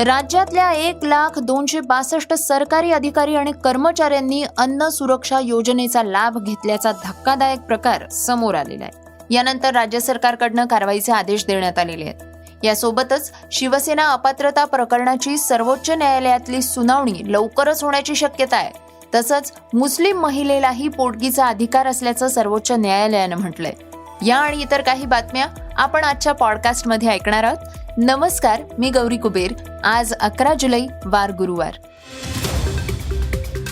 राज्यातल्या एक लाख दोनशे बासष्ट सरकारी अधिकारी आणि कर्मचाऱ्यांनी अन्न सुरक्षा योजनेचा लाभ घेतल्याचा धक्कादायक प्रकार समोर आलेला आहे. यानंतर राज्य सरकारकडनं कारवाईचे आदेश देण्यात आलेले आहेत. यासोबतच शिवसेना अपात्रता प्रकरणाची सर्वोच्च न्यायालयातली सुनावणी लवकरच होण्याची शक्यता आहे. तसंच मुस्लिम महिलेलाही पोटगीचा अधिकार असल्याचं सर्वोच्च न्यायालयानं म्हटलंय. या आणि इतर काही बातम्या आपण आजच्या पॉडकास्टमध्ये ऐकणार आहोत. नमस्कार मी गौरी कुबेर. आज अकरा जुलै वार गुरुवार.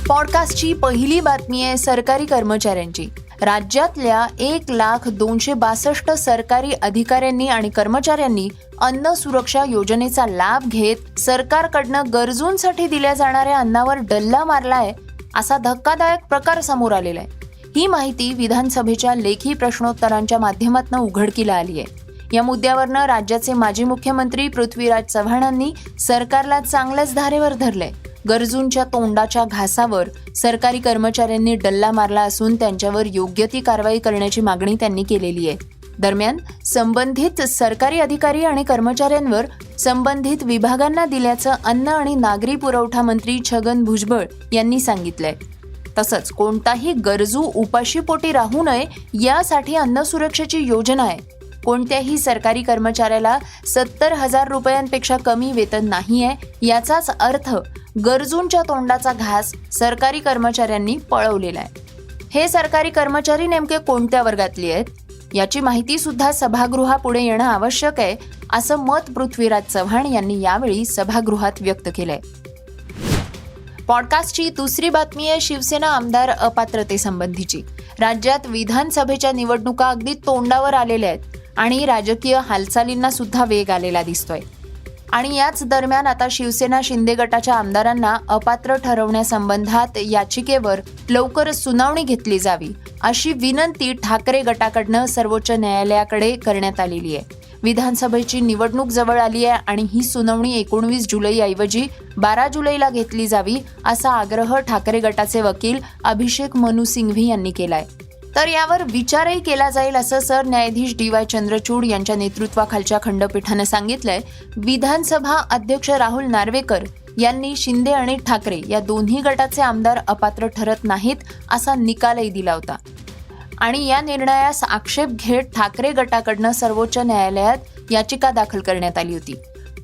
पॉडकास्टची पहिली बातमी आहे सरकारी कर्मचाऱ्यांची. राज्यातल्या एक लाख दोनशे बासष्ट सरकारी अधिकाऱ्यांनी आणि कर्मचाऱ्यांनी अन्न सुरक्षा योजनेचा लाभ घेत सरकारकडनं गरजूंसाठी दिल्या जाणाऱ्या अन्नावर डल्ला मारलाय असा धक्कादायक प्रकार समोर आलेला आहे. ही माहिती विधानसभेच्या लेखी प्रश्नोत्तरांच्या माध्यमातून उघडकीला आली आहे. या मुद्द्यावरनं राज्याचे माजी मुख्यमंत्री पृथ्वीराज चव्हाणांनी सरकारला चांगल्याच धारेवर धरलंय. गरजूंच्या तोंडाच्या घासावर सरकारी कर्मचाऱ्यांनी डल्ला मारला असून त्यांच्यावर योग्य ती कारवाई करण्याची मागणी त्यांनी केलेली आहे. दरम्यान संबंधित सरकारी अधिकारी आणि कर्मचाऱ्यांवर संबंधित विभागांना दिल्याचं अन्न आणि नागरी पुरवठा मंत्री छगन भुजबळ यांनी सांगितलंय. तसंच कोणताही गरजू उपाशीपोटी राहू नये यासाठी अन्न सुरक्षेची योजना आहे. कोणत्याही सरकारी कर्मचाऱ्याला सत्तर हजार रुपयांपेक्षा कमी वेतन नाही आहे याचाच अर्थ गरजूंच्या तोंडाचा घास सरकारी कर्मचाऱ्यांनी पळवलेला आहे. हे सरकारी कर्मचारी नेमके कोणत्या वर्गातले आहेत? याची माहिती सुद्धा सभागृहापुढे येणं आवश्यक आहे असं मत पृथ्वीराज चव्हाण यांनी यावेळी सभागृहात व्यक्त केलंय. पॉडकास्टची दुसरी बातमी आहे शिवसेना आमदार अपात्रतेसंबंधीची. राज्यात विधानसभेच्या निवडणुका अगदी तोंडावर आलेल्या आहेत. आणि राजकीय हालचालींना सुद्धा वेग आलेला दिसतोय. आणि याच दरम्यान आता शिवसेना शिंदे गटाच्या आमदारांना अपात्र ठरवण्यासंबंधात याचिकेवर लवकरच सुनावणी घेतली जावी अशी विनंती ठाकरे गटाकडनं सर्वोच्च न्यायालयाकडे करण्यात आलेली आहे. विधानसभेची निवडणूक जवळ आली आहे आणि ही सुनावणी एकोणवीस जुलैऐवजी बारा जुलैला घेतली जावी असा आग्रह ठाकरे गटाचे वकील अभिषेक मनु सिंघवी यांनी केलाय. तर यावर विचारही केला जाईल असं सरन्यायाधीश डी वाय चंद्रचूड यांच्या नेतृत्वाखालच्या खंडपीठानं सांगितलंय. विधानसभा अध्यक्ष राहुल नार्वेकर यांनी शिंदे आणि ठाकरे या दोन्ही गटाचे आमदार अपात्र ठरत नाहीत असा निकालही दिला होता. आणि या निर्णयास आक्षेप घेत ठाकरे गटाकडनं सर्वोच्च न्यायालयात याचिका दाखल करण्यात आली होती.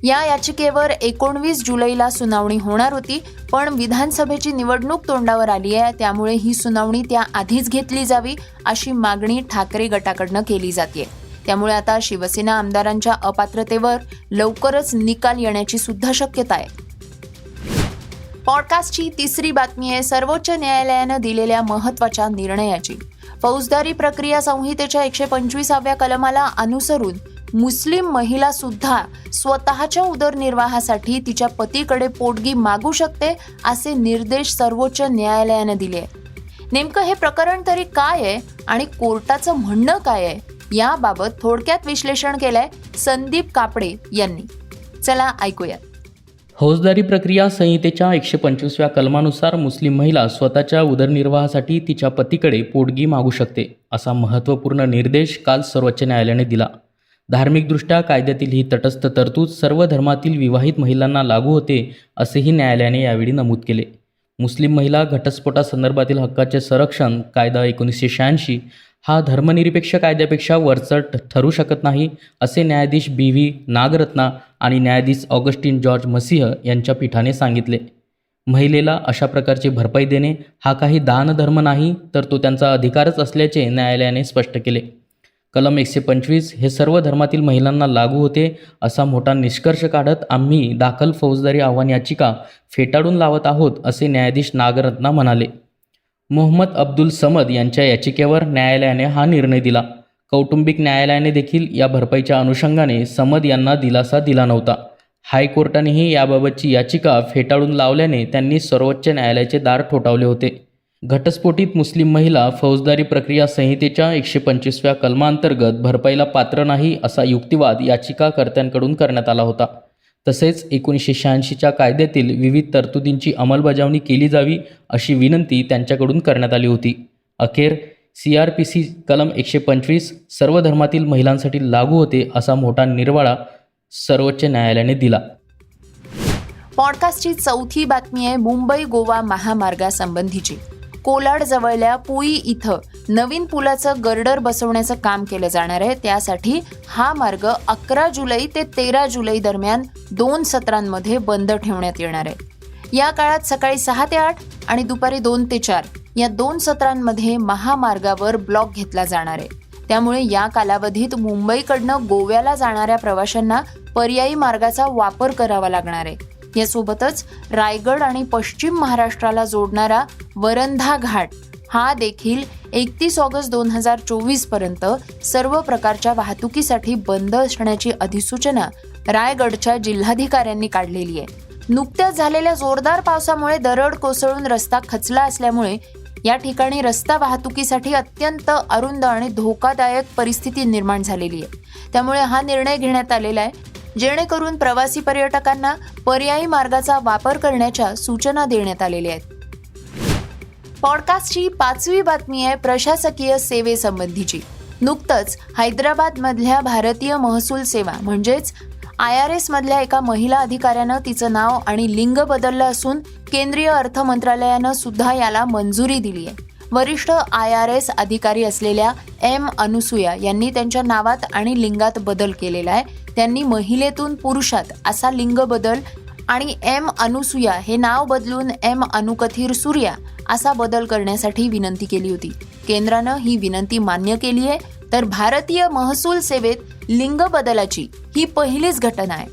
या याचिकेवर एकोणवीस जुलैला सुनावणी होणार होती पण विधानसभेची निवडणूक तोंडावर आली आहे त्यामुळे ही सुनावणी त्या आधीच घेतली जावी अशी मागणी ठाकरे गटाकडनं केली जाते त्यामुळे आता शिवसेना आमदारांच्या अपात्रतेवर लवकरच निकाल येण्याची सुद्धा शक्यता आहे. पॉडकास्टची तिसरी बातमी आहे सर्वोच्च न्यायालयानं दिलेल्या महत्त्वाच्या निर्णयाची. फौजदारी प्रक्रिया संहितेच्या एकशे पंचवीसाव्या कलमाला अनुसरून मुस्लिम महिला सुद्धा स्वतःच्या उदरनिर्वाहासाठी तिच्या पतीकडे पोटगी मागू शकते असे निर्देश सर्वोच्च न्यायालयानं दिले. नेमकं हे प्रकरण तरी काय आहे आणि कोर्टाचं म्हणणं काय आहे याबाबत थोडक्यात विश्लेषण केलंय संदीप कापडे यांनी. चला ऐकूयात. फौजदारी प्रक्रिया संहितेच्या एकशे पंचवीसव्या कलमानुसार मुस्लिम महिला स्वतःच्या उदरनिर्वाहासाठी तिच्या पतीकडे पोटगी मागू शकते असा महत्त्वपूर्ण निर्देश काल सर्वोच्च न्यायालयाने दिला. धार्मिकदृष्ट्या कायद्यातील ही तटस्थ तरतूद सर्व धर्मातील विवाहित महिलांना लागू होते असेही न्यायालयाने यावेळी नमूद केले. मुस्लिम महिला घटस्फोटासंदर्भातील हक्काचे संरक्षण कायदा एकोणीसशे शहाऐंशी हा धर्मनिरपेक्ष कायद्यापेक्षा वरचढ ठरू शकत नाही असे न्यायाधीश बी. व्ही. नागरत्ना आणि न्यायाधीश ऑगस्टिन जॉर्ज मसिह यांच्या पीठाने सांगितले. महिलेला अशा प्रकारची भरपाई देणे हा काही दानधर्म नाही तर तो त्यांचा अधिकारच असल्याचे न्यायालयाने स्पष्ट केले. कलम एकशे पंचवीस हे सर्व धर्मातील महिलांना लागू होते असा मोठा निष्कर्ष काढत आम्ही दाखल फौजदारी आव्हान याचिका फेटाळून लावत आहोत असे न्यायाधीश नागरत्ना म्हणाले. मोहम्मद अब्दुल समद यांच्या याचिकेवर न्यायालयाने हा निर्णय दिला. कौटुंबिक न्यायालयाने देखील या भरपाईच्या अनुषंगाने समद यांना दिलासा दिला नव्हता. हायकोर्टानेही याबाबतची याचिका फेटाळून लावल्याने त्यांनी सर्वोच्च न्यायालयाचे दार ठोठावले होते. घटस्फोटित मुस्लिम महिला फौजदारी प्रक्रिया संहितेच्या एकशे पंचवीसव्या कलमांतर्गत भरपाईला पात्र नाही असा युक्तिवाद याचिकाकर्त्यांकडून करण्यात आला होता. तसेच एकोणीसशे शहाऐंशीच्या कायद्यातील विविध तरतुदींची अंमलबजावणी केली जावी अशी विनंती त्यांच्याकडून करण्यात आली होती. अखेर सी आर पी सी कलम एकशे पंचवीस सर्व धर्मातील महिलांसाठी लागू होते असा मोठा निर्वाळा सर्वोच्च न्यायालयाने दिला. पॉडकास्टची चौथी बातमी आहे मुंबई गोवा महामार्गासंबंधीची. कोलाड जवळल्या पुई इथं नवीन पुलाचं गर्डर बसवण्याचं काम केलं जाणार आहे. त्यासाठी हा मार्ग अकरा जुलै ते तेरा जुलै दरम्यान दोन सत्रांमध्ये बंद ठेवण्यात येणार आहे. या काळात सकाळी सहा ते आठ आणि दुपारी दोन ते चार या दोन सत्रांमध्ये महामार्गावर ब्लॉक घेतला जाणार आहे. त्यामुळे या कालावधीत मुंबईकडनं गोव्याला जाणाऱ्या प्रवाशांना पर्यायी मार्गाचा वापर करावा लागणार आहे. यासोबतच रायगड आणि पश्चिम महाराष्ट्राला जोडणारा वरंधा घाट हा देखील एकतीस ऑगस्ट दोन हजार चोवीसपर्यंत सर्व प्रकारच्या वाहतुकीसाठी बंद असण्याची अधिसूचना रायगडच्या जिल्हाधिकाऱ्यांनी काढलेली आहे. नुकत्याच झालेल्या जोरदार पावसामुळे दरड कोसळून रस्ता खचला असल्यामुळे या ठिकाणी रस्ता वाहतुकीसाठी अत्यंत अरुंद आणि धोकादायक परिस्थिती निर्माण झालेली आहे. त्यामुळे हा निर्णय घेण्यात आलेला आहे. जेणेकरून प्रवासी पर्यटकांना पर्यायी मार्गाचा वापर करण्याच्या सूचना देण्यात आलेल्या आहेत. पॉडकास्टची पाचवी बातमी आहे प्रशासकीय सेवेसंबंधीची. नुकतंच हैदराबादमधल्या भारतीय महसूल सेवा म्हणजेच आय आर एस मधल्या एका महिला अधिकाऱ्यानं तिचं नाव आणि लिंग बदललं असून केंद्रीय अर्थ मंत्रालयानं सुद्धा याला मंजुरी दिली आहे. वरिष्ठ आय आर एस अधिकारी असलेल्या एम अनुसुया यांनी त्यांच्या नावात आणि लिंगात बदल केलेला आहे. त्यांनी महिलेतून पुरुषात असा लिंग बदल आणि एम अनुसुया हे नाव बदलून एम अनुकथीर सूर्या असा बदल करण्यासाठी विनंती केली होती. केंद्रानं ही विनंती मान्य केली आहे. तर भारतीय महसूल सेवेत लिंग बदलाची ही पहिलीच घटना आहे.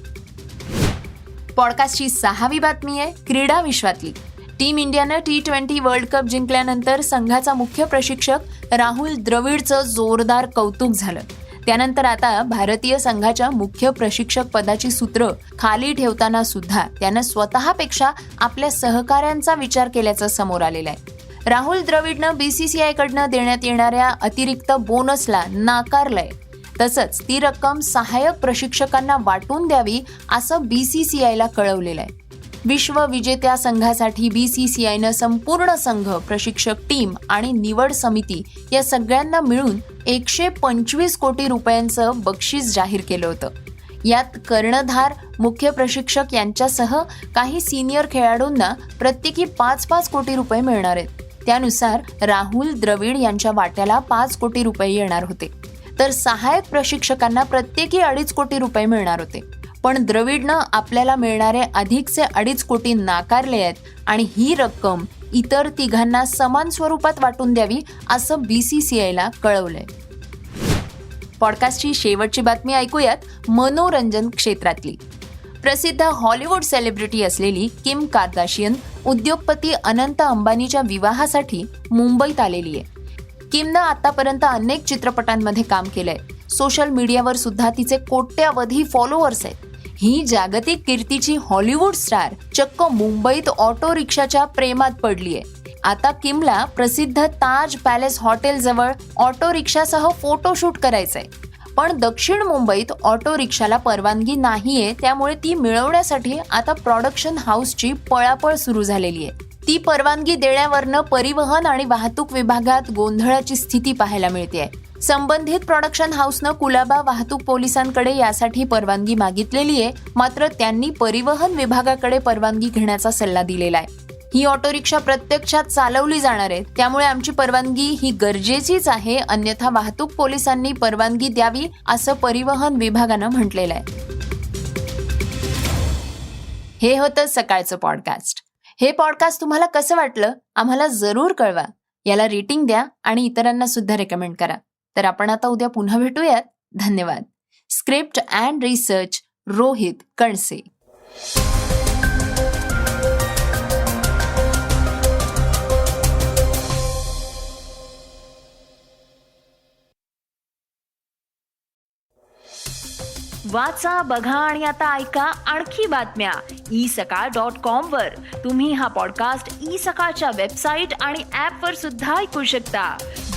पॉडकास्टची सहावी बातमी आहे क्रीडा विश्वातली. टीम इंडियानं टी ट्वेंटी वर्ल्ड कप जिंकल्यानंतर संघाचा मुख्य प्रशिक्षक राहुल द्रविडचं जोरदार कौतुक झालं. त्यानंतर आता भारतीय संघाच्या मुख्य प्रशिक्षक पदाची सूत्र खाली ठेवताना सुद्धा त्यानं स्वतःपेक्षा आपल्या सहकाऱ्यांचा विचार केल्याचं समोर आलेलं आहे. राहुल द्रविडनं बीसीसीआय कडनं देण्यात येणाऱ्या अतिरिक्त बोनसला नाकारलंय. तसंच ती रक्कम सहाय्यक प्रशिक्षकांना वाटून द्यावी असं बीसीसीआयला कळवलेलं आहे. विश्व विजेत्या संघासाठी आयनं संपूर्ण संघ प्रशिक्षक टीम आणि निवड समिती या सगळ्यांना मिळून एकशे पंचवीस कोटी रुपयांचं बक्षीस जाहीर केलं होतं. यात कर्णधार मुख्य प्रशिक्षक यांच्यासह काही सिनियर खेळाडूंना प्रत्येकी पाच पाच कोटी रुपये मिळणार आहेत. त्यानुसार राहुल द्रविड यांच्या वाट्याला पाच कोटी रुपये येणार होते. तर सहाय्यक प्रशिक्षकांना प्रत्येकी अडीच कोटी रुपये मिळणार होते. पण द्रविडनं आपल्याला मिळणारे अधिकचे अडीच कोटी नाकारले आहेत आणि ही रक्कम इतर तिघांना समान स्वरूपात वाटून द्यावी असं बी सी सी आयला कळवलंय. पॉडकास्टची शेवटची बातमी ऐकूयात मनोरंजन क्षेत्रातली. प्रसिद्ध हॉलिवूड सेलिब्रिटी असलेली किम कार्दाशियन उद्योगपती अनंत अंबानीच्या विवाहासाठी मुंबईत आलेली आहे. किमनं आतापर्यंत अनेक चित्रपटांमध्ये काम केलंय. सोशल मीडियावर सुद्धा तिचे कोट्यावधी फॉलोअर्स आहेत. ही जागतिक कीर्तीची हॉलिवूड स्टार चक्क मुंबईत ऑटो रिक्षाच्या प्रेमात पडली आहे आता किमला प्रसिद्ध ताज पॅलेस हॉटेल जवळ ऑटो रिक्षासह फोटोशूट करायचंय. पण दक्षिण मुंबईत ऑटो रिक्षाला परवानगी नाहीये त्यामुळे ती मिळवण्यासाठी आता प्रॉडक्शन हाऊसची पळापळ सुरू झालेली आहे ती परवानगी देण्यावरनं परिवहन आणि वाहतूक विभागात गोंधळाची स्थिती पाहायला मिळते आहे संबंधित प्रोडक्शन हाऊसनं कुलाबा वाहतूक पोलिसांकडे यासाठी परवानगी मागितलेली आहे. मात्र त्यांनी परिवहन विभागाकडे परवानगी घेण्याचा सल्ला दिलेला आहे. ही ऑटो रिक्षा प्रत्यक्षात चालवली जाणार आहे. त्यामुळे आमची परवानगी ही गरजेचीच आहे. अन्यथा वाहतूक पोलिसांनी परवानगी द्यावी असं परिवहन विभागानं म्हटलेलं आहे. हे होतं सकाळचं पॉडकास्ट हे पॉडकास्ट तुम्हाला कसं वाटलं? आम्हाला जरूर कळवा. याला रेटिंग द्या आणि इतरांना सुद्धा रेकमेंड करा. तर आपण आता उद्या पुन्हा भेटूयात. धन्यवाद. Script and research Rohit Kanse. वाचा बघा आणि आता ऐका आणखी बातम्या. ई सकाळ डॉट कॉम वर. तुम्ही हा पॉडकास्ट ई सकाळच्या वेबसाईट आणि ऍप वर सुद्धा ऐकू शकता.